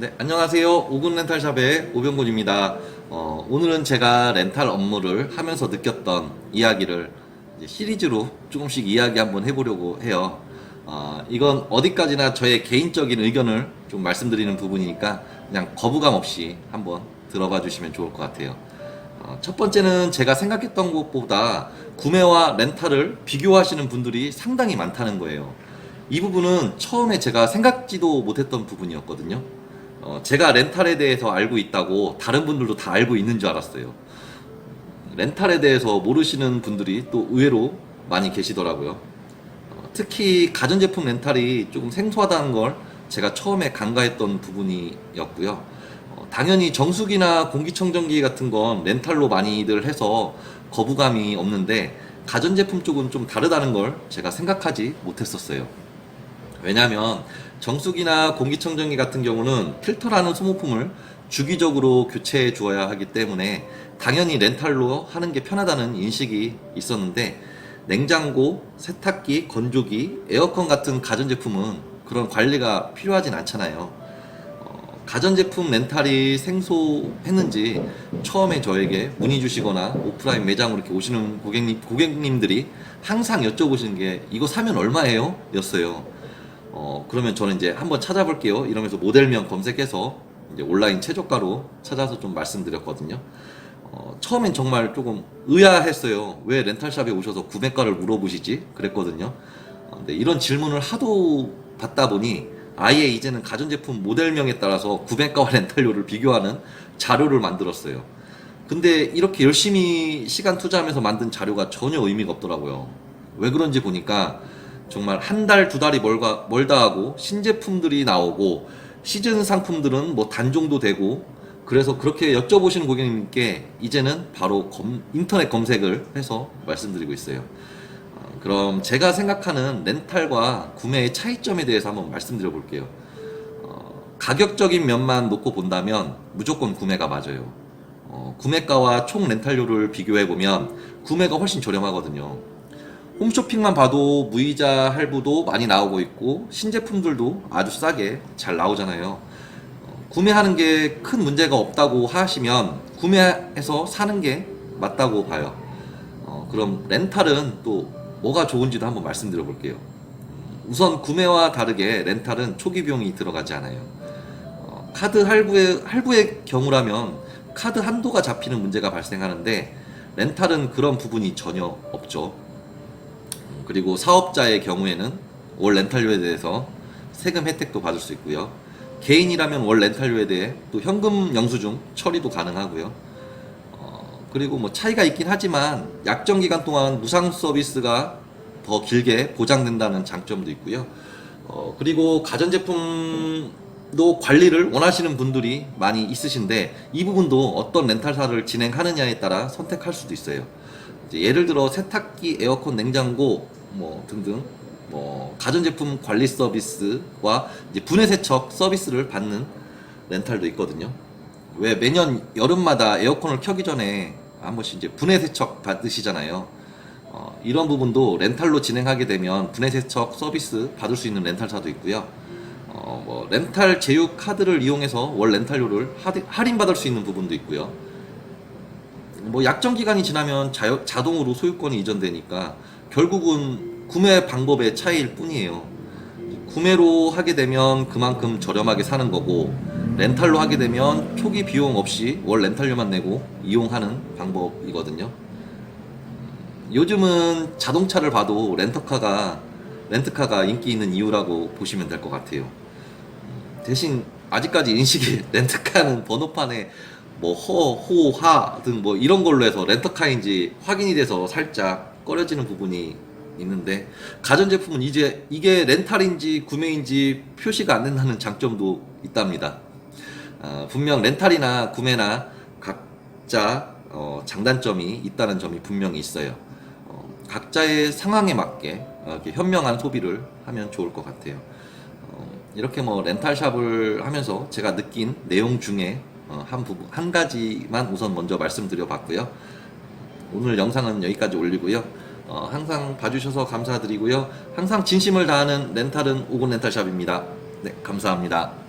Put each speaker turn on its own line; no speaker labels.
네, 안녕하세요. 오근 렌탈샵의 오병곤입니다. 어, 오늘은 제가 렌탈 업무를 하면서 느꼈던 이야기를 시리즈로 조금씩 이야기 한번 해보려고 해요. 어, 이건 어디까지나 저의 개인적인 의견을 좀 말씀드리는 부분이니까 그냥 거부감 없이 한번 들어봐 주시면 좋을 것 같아요. 어, 첫 번째는 제가 생각했던 것보다 구매와 렌탈을 비교하시는 분들이 상당히 많다는 거예요. 이 부분은 처음에 제가 생각지도 못했던 부분이었거든요. 어, 제가 렌탈에 대해서 알고 있다고 다른 분들도 다 알고 있는 줄 알았어요. 렌탈에 대해서 모르시는 분들이 또 의외로 많이 계시더라고요. 어, 특히 가전제품 렌탈이 조금 생소하다는 걸 제가 처음에 간과했던 부분이었고요. 어, 당연히 정수기나 공기청정기 같은 건 렌탈로 많이들 해서 거부감이 없는데 가전제품 쪽은 좀 다르다는 걸 제가 생각하지 못했었어요. 왜냐하면 정수기나 공기청정기 같은 경우는 필터라는 소모품을 주기적으로 교체해 주어야 하기 때문에 당연히 렌탈로 하는 게 편하다는 인식이 있었는데 냉장고, 세탁기, 건조기, 에어컨 같은 가전제품은 그런 관리가 필요하진 않잖아요. 어, 가전제품 렌탈이 생소했는지 처음에 저에게 문의 주시거나 오프라인 매장으로 이렇게 오시는 고객님, 고객님들이 항상 여쭤보시는 게 이거 사면 얼마예요? 였어요. 어, 그러면 저는 이제 한번 찾아볼게요. 이러면서 모델명 검색해서 이제 온라인 최저가로 찾아서 좀 말씀드렸거든요. 어, 처음엔 정말 조금 의아했어요. 왜 렌탈샵에 오셔서 구매가를 물어보시지? 그랬거든요. 어, 근데 이런 질문을 하도 받다 보니 아예 이제는 가전제품 모델명에 따라서 구매가와 렌탈료를 비교하는 자료를 만들었어요. 근데 이렇게 열심히 시간 투자하면서 만든 자료가 전혀 의미가 없더라고요. 왜 그런지 보니까 정말 한 달, 두 달이 멀가, 멀다 하고 신제품들이 나오고 시즌 상품들은 뭐 단종도 되고 그래서 그렇게 여쭤보시는 고객님께 이제는 바로 검- 인터넷 검색을 해서 말씀드리고 있어요. 어, 그럼 제가 생각하는 렌탈과 구매의 차이점에 대해서 한번 말씀드려 볼게요. 어, 가격적인 면만 놓고 본다면 무조건 구매가 맞아요. 어, 구매가와 총 렌탈료를 비교해 보면 구매가 훨씬 저렴하거든요. 홈쇼핑만 봐도 무이자 할부도 많이 나오고 있고 신제품들도 아주 싸게 잘 나오잖아요. 어, 구매하는 게 큰 문제가 없다고 하시면 구매해서 사는 게 맞다고 봐요. 어, 그럼 렌탈은 또 뭐가 좋은지도 한번 말씀드려 볼게요. 우선 구매와 다르게 렌탈은 초기 비용이 들어가지 않아요. 어, 카드 할부의, 할부의 경우라면 카드 한도가 잡히는 문제가 발생하는데 렌탈은 그런 부분이 전혀 없죠. 음, 그리고 사업자의 경우에는 월 렌탈료에 대해서 세금 혜택도 받을 수 있고요. 개인이라면 월 렌탈료에 대해 또 현금 영수증 처리도 가능하고요. 어, 그리고 뭐 차이가 있긴 하지만 약정 기간 동안 무상 서비스가 더 길게 보장된다는 장점도 있고요. 어, 그리고 가전제품도 관리를 원하시는 분들이 많이 있으신데 이 부분도 어떤 렌탈사를 진행하느냐에 따라 선택할 수도 있어요. 예를 들어 세탁기, 에어컨, 냉장고 뭐 등등 뭐 가전제품 관리 서비스와 이제 분해 세척 서비스를 받는 렌탈도 있거든요. 왜 매년 여름마다 에어컨을 켜기 전에 한 번씩 이제 분해 세척 받으시잖아요. 어, 이런 부분도 렌탈로 진행하게 되면 분해 세척 서비스 받을 수 있는 렌탈사도 있고요. 어, 뭐 렌탈 제휴 카드를 이용해서 월 렌탈료를 하디- 할인 받을 수 있는 부분도 있고요. 뭐 약정 기간이 지나면 자, 자동으로 소유권이 이전되니까 결국은 구매 방법의 차이일 뿐이에요. 구매로 하게 되면 그만큼 저렴하게 사는 거고 렌탈로 하게 되면 초기 비용 없이 월 렌탈료만 내고 이용하는 방법이거든요. 요즘은 자동차를 봐도 렌터카가 렌트카가 인기 있는 이유라고 보시면 될 것 같아요. 대신 아직까지 인식이 렌트카는 번호판에 뭐 허, 호, 하 등 뭐 이런 걸로 해서 렌터카인지 확인이 돼서 살짝 꺼려지는 부분이 있는데 가전제품은 이제 이게 렌탈인지 구매인지 표시가 안 된다는 장점도 있답니다. 아, 분명 렌탈이나 구매나 각자 어, 장단점이 있다는 점이 분명히 있어요. 어, 각자의 상황에 맞게 어, 현명한 소비를 하면 좋을 것 같아요. 어, 이렇게 뭐 렌탈샵을 하면서 제가 느낀 내용 중에 어, 한 부분 한 가지만 우선 먼저 말씀드려 봤고요. 오늘 영상은 여기까지 올리고요. 어, 항상 봐주셔서 감사드리고요. 항상 진심을 다하는 렌탈은 오곤 렌탈샵입니다. 네, 감사합니다.